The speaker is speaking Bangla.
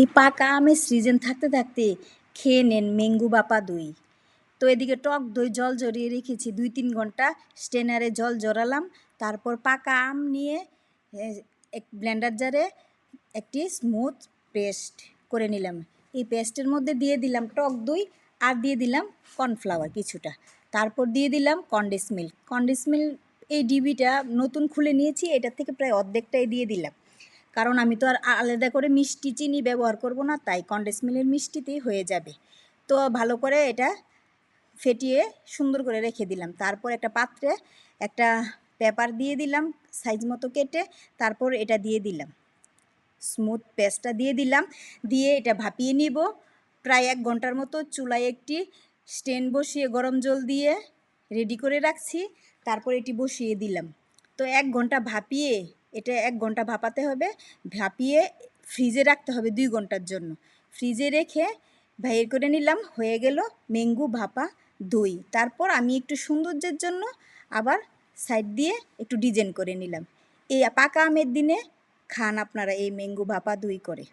এই পাকা আমের সিজন থাকতে থাকতে খেয়ে নেন মেঙ্গু বাপা দই। তো এদিকে টক দই জল জড়িয়ে রেখেছি দুই তিন ঘণ্টা স্টেনারে জল জড়ালাম তারপর পাকা আম নিয়ে এক ব্লেন্ডার জারে একটি স্মুথ পেস্ট করে নিলাম। এই পেস্টের মধ্যে দিয়ে দিলাম টক দই আর দিয়ে দিলাম কর্নফ্লাওয়ার কিছুটা। তারপর দিয়ে দিলাম কন্ডেন্স মিল্ক কন্ডেন্স মিল্ক এই ডিবিটা নতুন খুলে নিয়েছি, এটার থেকে প্রায় অর্ধেকটাই দিয়ে দিলাম। কারণ আমি তো আর আলাদা করে মিষ্টি চিনি ব্যবহার করব না, তাই কন্ডেন্স মিলের মিষ্টিতেই হয়ে যাবে। তো ভালো করে এটা ফেটিয়ে সুন্দর করে রেখে দিলাম। তারপর একটা পাত্রে একটা পেপার দিয়ে দিলাম, সাইজ মতো কেটে তারপর এটা দিয়ে দিলাম। স্মুথ পেস্টটা দিয়ে দিলাম, দিয়ে এটা ভাপিয়ে নিব। প্রায় এক ঘণ্টার মতো চুলায় একটি স্ট্যান্ড বসিয়ে গরম জল দিয়ে রেডি করে রাখছি, তারপর এটি বসিয়ে দিলাম। তো এক ঘণ্টা ভাপিয়ে এটা এক ঘণ্টা ভাপাতে হবে, ভাপিয়ে ফ্রিজে রাখতে হবে দুই ঘণ্টার জন্য। ফ্রিজে রেখে ভাইয়ের করে নিলাম, হয়ে গেল মেঙ্গু ভাপা দই। তারপর আমি একটু সৌন্দর্যের জন্য আবার সাইড দিয়ে একটু ডিজাইন করে নিলাম। এই পাকা আমের দিনে খান আপনারা এই ম্যাঙ্গু ভাপা দই করে।